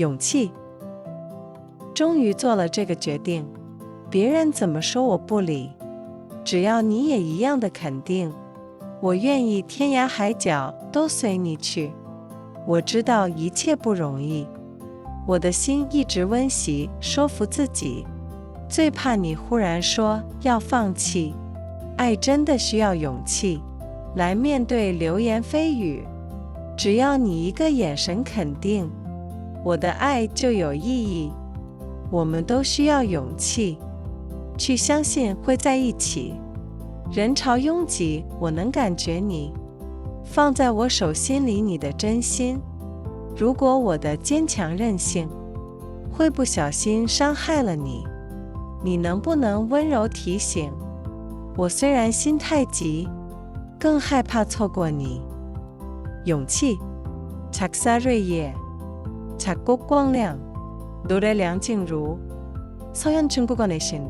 勇气。终于做了这个决定，别人怎么说我不理，只要你也一样的肯定，我愿意天涯海角都随你去。我知道一切不容易，我的心一直温习说服自己，最怕你忽然说要放弃。爱真的需要勇气来面对流言蜚语，只要你一个眼神肯定，我的爱就有意义。我们都需要勇气，去相信会在一起。人潮拥挤，我能感觉你放在我手心里，你的真心。如果我的坚强任性会不小心伤害了你，你能不能温柔提醒我？虽然心太急，更害怕错过你。勇气，查克萨瑞 작곡 꾸엉량 노래 량칭루 서현 중국어 내신